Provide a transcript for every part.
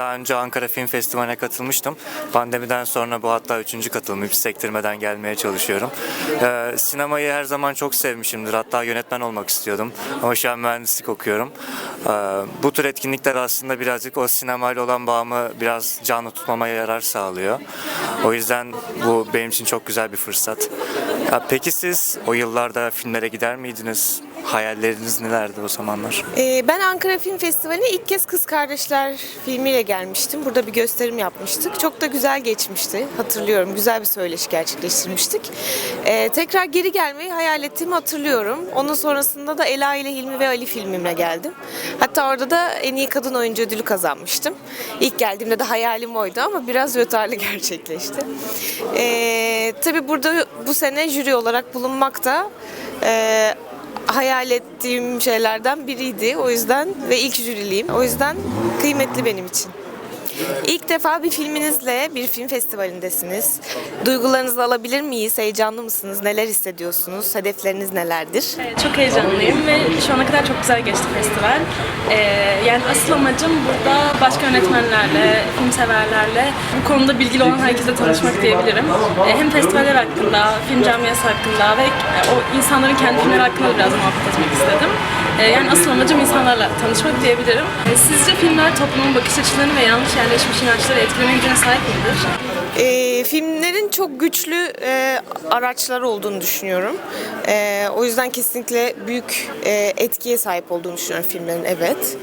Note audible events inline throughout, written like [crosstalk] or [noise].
daha önce Ankara Film Festivali'ne katılmıştım. Pandemiden sonra bu hatta üçüncü katılım. Hiç sektirmeden gelmeye çalışıyorum. Ee, sinemayı her zaman çok sevmişimdir. Hatta yönetmen olmak istiyordum. Ama şu an mühendislik okuyorum. Ee, bu tür etkinlikler aslında birazcık o sinemayla olan bağımı biraz canlı tutmama yarar sağlıyor. O yüzden bu benim için çok güzel bir fırsat. Ya peki siz o yıllarda filmlere gider miydiniz? Hayalleriniz nelerdi o zamanlar? Ee, ben Ankara Film Festivali'ne ilk kez Kız Kardeşler filmiyle gelmiştim. Burada bir gösterim yapmıştık. Çok da güzel geçmişti. Hatırlıyorum. Güzel bir söyleşi gerçekleştirmiştik. Ee, tekrar geri gelmeyi hayal ettiğimi hatırlıyorum. Onun sonrasında da Ela ile Hilmi ve Ali filmimle geldim. Hatta orada da en iyi kadın oyuncu ödülü kazanmıştım. İlk geldiğimde de hayalim oydu ama biraz rötarlı [laughs] gerçekleşti. Ee, tabii burada bu sene jüri olarak bulunmak da e, hayal ettiğim şeylerden biriydi. O yüzden ve ilk jüriliyim. O yüzden kıymetli benim için. İlk defa bir filminizle bir film festivalindesiniz. Duygularınızı alabilir miyiz? Heyecanlı mısınız? Neler hissediyorsunuz? Hedefleriniz nelerdir? Çok heyecanlıyım ve şu ana kadar çok güzel geçti festival. Ee, yani asıl amacım burada başka yönetmenlerle, film severlerle, bu konuda bilgili olan herkese tanışmak diyebilirim. Ee, hem festivaller hakkında, film camiası hakkında ve e, o insanların kendi filmleri hakkında biraz muhabbet etmek istedim. Ee, yani asıl amacım insanlarla tanışmak diyebilirim. Sizce filmler toplumun bakış açılarını ve yanlış yerleşmiş inançları etkileme gücüne sahip midir? Ee, filmlerin çok güçlü e, araçları olduğunu düşünüyorum. Ee, o yüzden kesinlikle büyük e, etkiye sahip olduğunu düşünüyorum filmlerin, evet.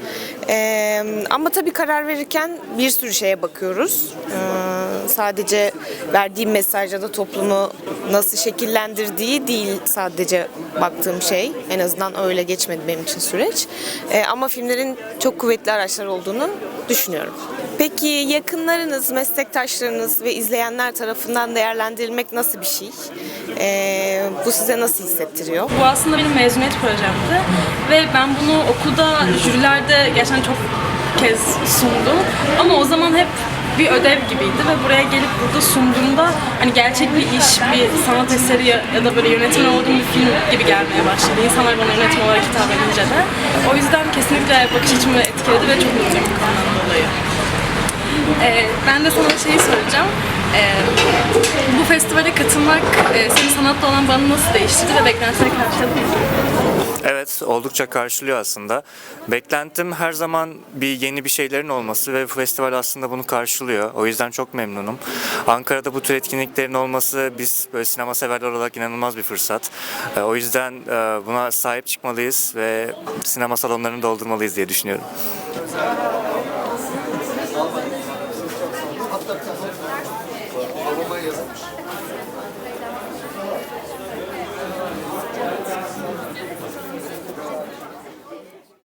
Ee, ama tabii karar verirken bir sürü şeye bakıyoruz. Ee, sadece verdiğim mesajla da toplumu nasıl şekillendirdiği değil sadece baktığım şey. En azından öyle geçmedi benim için süreç. Ee, ama filmlerin çok kuvvetli araçlar olduğunu düşünüyorum. Peki yakınlarınız, meslektaşlarınız ve izleyenler tarafından değerlendirilmek nasıl bir şey? Ee, bu size nasıl hissettiriyor? Bu aslında benim mezuniyet projemdi ve ben bunu okulda jürilerde gerçekten çok kez sundum. Ama o zaman hep bir ödev gibiydi ve buraya gelip burada sunduğumda hani gerçek bir iş, bir sanat eseri ya, da böyle yönetmen olduğum bir film gibi gelmeye başladı. İnsanlar bana yönetmen olarak hitap edince de. O yüzden kesinlikle bakış açımı etkiledi ve çok mutluyum bu dolayı. Ee, ben de sana şeyi soracağım. Ee, bu festivale katılmak e, senin sanatla olan bağını nasıl değiştirdi ve beklentileri karşıladı mı? Evet, oldukça karşılıyor aslında. Beklentim her zaman bir yeni bir şeylerin olması ve bu festival aslında bunu karşılıyor. O yüzden çok memnunum. Ankara'da bu tür etkinliklerin olması biz böyle sinema severler olarak inanılmaz bir fırsat. Ee, O yüzden e, buna sahip çıkmalıyız ve sinema salonlarını doldurmalıyız diye düşünüyorum. olmuş.